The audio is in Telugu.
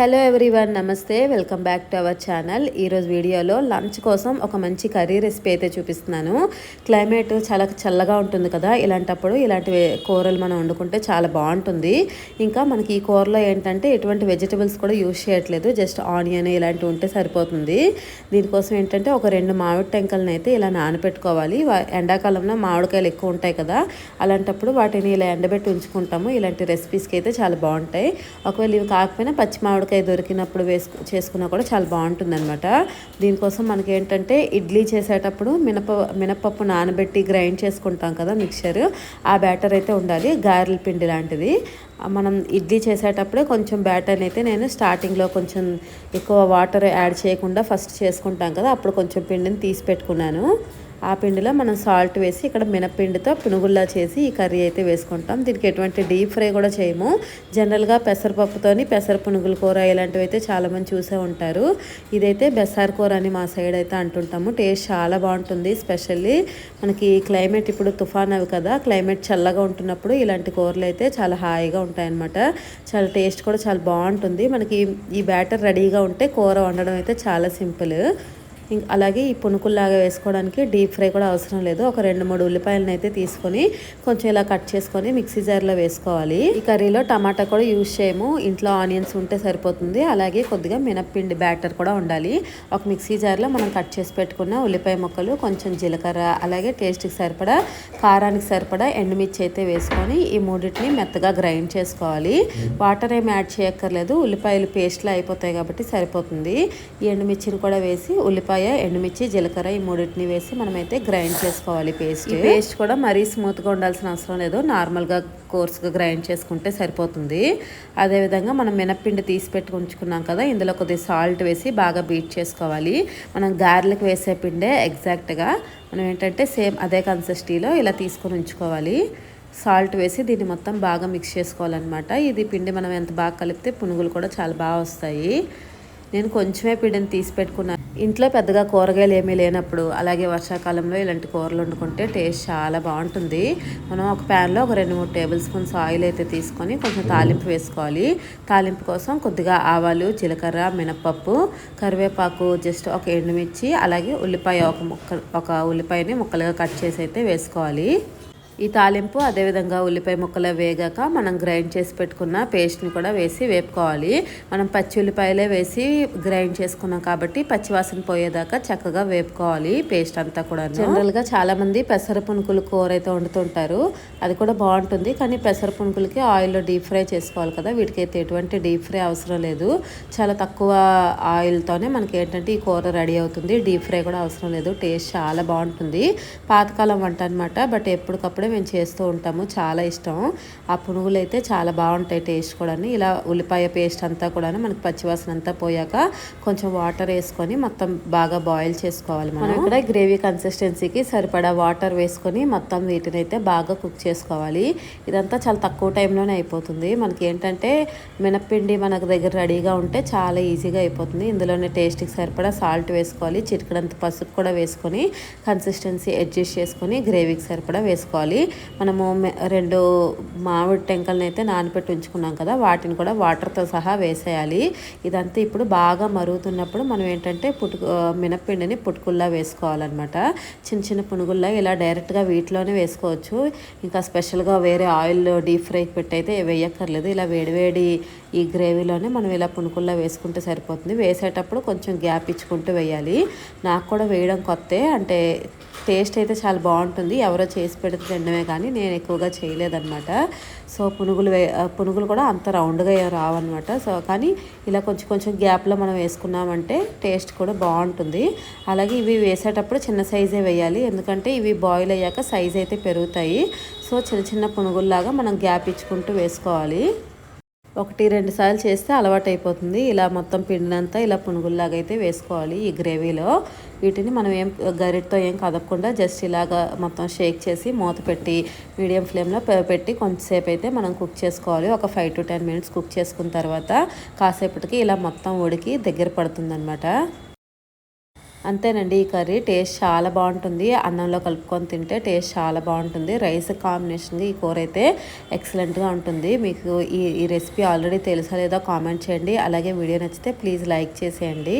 హలో ఎవ్రీవన్ నమస్తే. Welcome back to our channel. ఈరోజు వీడియోలో లంచ్ కోసం ఒక మంచి కర్రీ రెసిపీ అయితే చూపిస్తున్నాను. క్లైమేట్ చాలా చల్లగా ఉంటుంది కదా ఇలాంటప్పుడు ఇలాంటి కూరలు మనం వండుకుంటే చాలా బాగుంటుంది. ఇంకా మనకి ఈ కూరలో ఏంటంటే ఎటువంటి వెజిటబుల్స్ కూడా యూజ్ చేయట్లేదు జస్ట్ ఆనియన్ ఇలాంటివి ఉంటే సరిపోతుంది. దీనికోసం ఏంటంటే ఒక రెండు మామిడి టెంకలను అయితే ఇలా నానబెట్టుకోవాలి ఎండాకాలంలో మామిడికాయలు ఎక్కువ ఉంటాయి కదా అలాంటప్పుడు వాటిని ఇలా ఎండబెట్టి ఉంచుకుంటాము. ఇలాంటి రెసిపీస్కి అయితే చాలా బాగుంటాయి. ఒకవేళ ఇవి కాకపోయినా పచ్చి మామిడికాయ దొరికినప్పుడు వేసుకు చేసుకున్నా కూడా చాలా బాగుంటుంది అనమాట దీనికోసం మనకి ఏంటంటే ఇడ్లీ చేసేటప్పుడు మినప మినపప్పు నానబెట్టి గ్రైండ్ చేసుకుంటాం కదా మిక్చర్ ఆ బ్యాటర్ అయితే ఉండాలి గారెల పిండి లాంటిది. మనం ఇడ్లీ చేసేటప్పుడే కొంచెం బ్యాటర్ని అయితే నేను స్టార్టింగ్లో కొంచెం ఎక్కువ వాటర్ యాడ్ చేయకుండా ఫస్ట్ చేసుకుంటాం కదా అప్పుడు కొంచెం పిండిని తీసి పెట్టుకున్నాను. ఆ పిండిలో మనం సాల్ట్ వేసి ఇక్కడ మినపిండితో పునుగుల్లా చేసి ఈ కర్రీ అయితే వేసుకుంటాం. దీనికి ఎటువంటి డీప్ ఫ్రై కూడా చేయము. జనరల్గా పెసరపప్పుతోని పెసర పునుగుల కూర ఇలాంటివి అయితే చాలామంది చూసే ఉంటారు. ఇదైతే బెసార్ కూర అని మా సైడ్ అయితే అంటుంటాము. టేస్ట్ చాలా బాగుంటుంది. స్పెషల్లీ మనకి క్లైమేట్ ఇప్పుడు తుఫాన్ అవి కదా క్లైమేట్ చల్లగా ఉంటున్నప్పుడు ఇలాంటి కూరలు అయితే చాలా హాయిగా ఉంటాయన్నమాట. చాలా టేస్ట్ కూడా చాలా బాగుంటుంది. మనకి ఈ బ్యాటర్ రెడీగా ఉంటే కూర వండడం అయితే చాలా సింపుల్. అలాగే ఈ పునుకుల్లాగా వేసుకోవడానికి డీప్ ఫ్రై కూడా అవసరం లేదు. ఒక రెండు మూడు ఉల్లిపాయలను అయితే తీసుకొని కొంచెం ఇలా కట్ చేసుకొని మిక్సీ జార్లో వేసుకోవాలి. ఈ కర్రీలో టమాటా కూడా యూజ్ చేయము. ఇంట్లో ఆనియన్స్ ఉంటే సరిపోతుంది. అలాగే కొద్దిగా మినప్పిండి బ్యాటర్ కూడా ఉండాలి. ఒక మిక్సీ జార్లో మనం కట్ చేసి పెట్టుకున్న ఉల్లిపాయ ముక్కలు కొంచెం జీలకర్ర అలాగే టేస్ట్కి సరిపడా కారానికి సరిపడా ఎండుమిర్చి అయితే వేసుకొని ఈ మూడింటిని మెత్తగా గ్రైండ్ చేసుకోవాలి. వాటర్ ఏమి యాడ్ చేయక్కర్లేదు. ఉల్లిపాయలు పేస్ట్లో అయిపోతాయి కాబట్టి సరిపోతుంది. ఈ ఎండుమిర్చిని కూడా వేసి ఉల్లిపాయ ఎండుమిర్చి జీలకర్ర ఈ మూడింటిని వేసి మనమైతే గ్రైండ్ చేసుకోవాలి పేస్ట్. ఈ పేస్ట్ కూడా మరీ స్మూత్గా ఉండాల్సిన అవసరం లేదు. నార్మల్గా కోర్స్గా గ్రైండ్ చేసుకుంటే సరిపోతుంది. అదేవిధంగా మనం మినప్పిండి తీసి పెట్టి ఉంచుకున్నాం కదా ఇందులో కొద్దిగా సాల్ట్ వేసి బాగా బీట్ చేసుకోవాలి. మనం గారెలకు వేసే పిండే ఎగ్జాక్ట్గా మనం ఏంటంటే సేమ్ అదే కన్సిస్టీలో ఇలా తీసుకొని ఉంచుకోవాలి. సాల్ట్ వేసి దీన్ని మొత్తం బాగా మిక్స్ చేసుకోవాలన్నమాట. ఇది పిండి మనం ఎంత బాగా కలిపితే పునుగులు కూడా చాలా బాగా వస్తాయి. నేను కొంచెమే పిడిని తీసి పెట్టుకున్నాను ఇంట్లో పెద్దగా కూరగాయలు ఏమీ లేనప్పుడు అలాగే వర్షాకాలంలో ఇలాంటి కూరలు వండుకుంటే టేస్ట్ చాలా బాగుంటుంది. మనం ఒక ప్యాన్లో ఒక రెండు మూడు టేబుల్ స్పూన్స్ ఆయిల్ అయితే తీసుకొని కొంచెం తాలింపు వేసుకోవాలి. తాలింపు కోసం కొద్దిగా ఆవాలు జీలకర్ర మినపప్పు కరివేపాకు జస్ట్ ఒక ఎండుమిర్చి అలాగే ఉల్లిపాయ ఒక ముక్క ఒక ఉల్లిపాయని ముక్కలుగా కట్ చేసి అయితే వేసుకోవాలి. ఈ తాలింపు అదేవిధంగా ఉల్లిపాయ ముక్కలు వేగాక మనం గ్రైండ్ చేసి పెట్టుకున్న పేస్ట్ని కూడా వేసి వేపుకోవాలి. మనం పచ్చి ఉల్లిపాయలే వేసి గ్రైండ్ చేసుకున్నాం కాబట్టి పచ్చివాసన పోయేదాకా చక్కగా వేపుకోవాలి పేస్ట్ అంతా కూడా జనరల్గా చాలామంది పెసర పునుకులు కూర అయితే వండుతుంటారు. అది కూడా బాగుంటుంది. కానీ పెసర పునుకులకి ఆయిల్లో డీప్ ఫ్రై చేసుకోవాలి కదా. వీటికైతే ఎటువంటి డీప్ ఫ్రై అవసరం లేదు. చాలా తక్కువ ఆయిల్తోనే మనకి ఏంటంటే ఈ కూర రెడీ అవుతుంది. డీప్ ఫ్రై కూడా అవసరం లేదు. టేస్ట్ చాలా బాగుంటుంది. పాతకాలం వంట అనమాట బట్ ఎప్పటికప్పుడే మేము చేస్తూ ఉంటాము. చాలా ఇష్టం. ఆ పునుగులు అయితే చాలా బాగుంటాయి టేస్ట్ కూడా ఇలా ఉల్లిపాయ పేస్ట్ అంతా కూడా మనకి పచ్చివాసన అంతా పోయాక కొంచెం వాటర్ వేసుకొని మొత్తం బాగా బాయిల్ చేసుకోవాలి మనం. ఇక్కడ గ్రేవీ కన్సిస్టెన్సీకి సరిపడా వాటర్ వేసుకొని మొత్తం వీటిని అయితే బాగా కుక్ చేసుకోవాలి. ఇదంతా చాలా తక్కువ టైంలోనే అయిపోతుంది. మనకి ఏంటంటే మినప్పిండి మనకు దగ్గర రెడీగా ఉంటే చాలా ఈజీగా అయిపోతుంది. ఇందులోనే టేస్ట్కి సరిపడా సాల్ట్ వేసుకోవాలి. చిటికడంత పసుపు కూడా వేసుకొని కన్సిస్టెన్సీ అడ్జస్ట్ చేసుకొని గ్రేవీకి సరిపడా వేసుకోవాలి. మనము రెండు మామిడి టెంకల్ని అయితే నానబెట్టి ఉంచుకున్నాం కదా వాటిని కూడా వాటర్తో సహా వేసేయాలి. ఇదంతా ఇప్పుడు బాగా మరుగుతున్నప్పుడు మనం ఏంటంటే పుట్టుకు మినప్పిండిని పుట్టుకుల్లా వేసుకోవాలన్నమాట. చిన్న చిన్న పునుగుల్లా ఇలా డైరెక్ట్గా వీటిలోనే వేసుకోవచ్చు. ఇంకా స్పెషల్గా వేరే ఆయిల్ డీప్ ఫ్రై పెట్టి అయితే వేయక్కర్లేదు. ఇలా వేడివేడి ఈ గ్రేవీలోనే మనం ఇలా పునుకుల్లా వేసుకుంటే సరిపోతుంది. వేసేటప్పుడు కొంచెం గ్యాప్ ఇచ్చుకుంటూ వేయాలి. నాకు కూడా వేయడం కొత్తే అంటే టేస్ట్ అయితే చాలా బాగుంటుంది. ఎవరో చేసి పెడితే తినడమే కానీ నేను ఎక్కువగా చేయలేదన్నమాట. సో పునుగులు వే పునుగులు కూడా అంత రౌండ్గా రావన్నమాట. సో కానీ ఇలా కొంచెం కొంచెం గ్యాప్లో మనం వేసుకున్నామంటే టేస్ట్ కూడా బాగుంటుంది. అలాగే ఇవి వేసేటప్పుడు చిన్న సైజే వేయాలి. ఎందుకంటే ఇవి బాయిల్ అయ్యాక సైజ్ అయితే పెరుగుతాయి. సో చిన్న చిన్న పునుగుల్లాగా మనం గ్యాప్ ఇచ్చుకుంటూ వేసుకోవాలి. ఒకటి రెండు సార్లు చేస్తే అలవాటు అయిపోతుంది ఇలా మొత్తం పిండినంతా ఇలా పునుగుల్లాగా అయితే వేసుకోవాలి ఈ గ్రేవీలో. వీటిని మనం ఏం గరిటతో ఏం కదపకుండా జస్ట్ ఇలాగా మొత్తం షేక్ చేసి మూత పెట్టి మీడియం ఫ్లేమ్లో పెట్టి కొంచెంసేపు అయితే మనం కుక్ చేసుకోవాలి. ఒక five to ten minutes cook చేసుకున్న తర్వాత కాసేపటికి ఇలా మొత్తం ఉడికి దగ్గర పడుతుందన్నమాట. అంతేనండి ఈ కర్రీ టేస్ట్ చాలా బాగుంటుంది. అన్నంలో కలుపుకొని తింటే టేస్ట్ చాలా బాగుంటుంది. రైస్ కాంబినేషన్గా ఈ కూర అయితే ఎక్సలెంట్గా ఉంటుంది. మీకు ఈ ఈ రెసిపీ ఆల్రెడీ తెలుసా లేదో కామెంట్ చేయండి. అలాగే వీడియో నచ్చితే ప్లీజ్ లైక్ చేసేయండి.